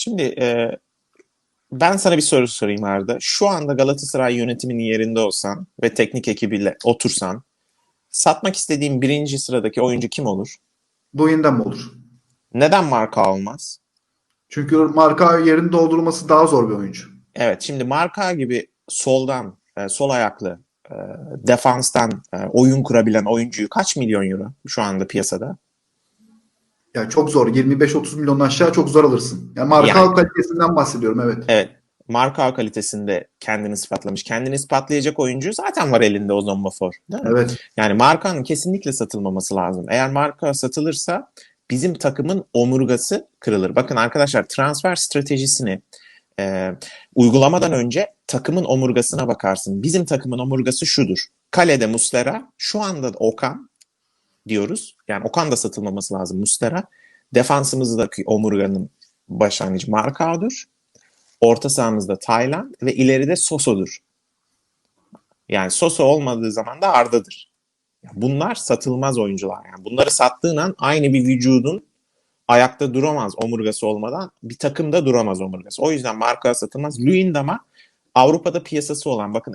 Şimdi e, ben sana bir soru sorayım Arda. Şu anda Galatasaray yönetiminin yerinde olsan ve teknik ekibiyle otursan satmak istediğin birinci sıradaki oyuncu kim olur? Duyundan mı olur? Neden marka olmaz? Çünkü marka yerini doldurması daha zor bir oyuncu. Evet şimdi marka gibi soldan, e, sol ayaklı, e, defanstan e, oyun kurabilen oyuncuyu kaç milyon euro şu anda piyasada? Ya çok zor. 25-30 milyon aşağı çok zor alırsın. Ya marka Yani- kalitesinden bahsediyorum evet. Evet. Marka kalitesinde kendini ispatlamış. Kendini ispatlayacak oyuncu zaten var elinde Ozan Bafor. Değil mi? Evet. Yani markanın kesinlikle satılmaması lazım. Eğer marka satılırsa bizim takımın omurgası kırılır. Bakın arkadaşlar transfer stratejisini e, uygulamadan önce takımın omurgasına bakarsın. Bizim takımın omurgası şudur. Kalede Muslera, şu anda Okan diyoruz. Yani Okan da satılmaması lazım Muslera. Defansımızdaki omurganın başlangıcı Markao'dur. Orta sahamızda Taylan ve ileride Soso'dur. Yani Soso olmadığı zaman da Arda'dır. Bunlar satılmaz oyuncular. Yani bunları sattığın an aynı bir vücudun ayakta duramaz omurgası olmadan bir takımda duramaz omurgası. O yüzden marka satılmaz. Luyendam'a Avrupa'da piyasası olan bakın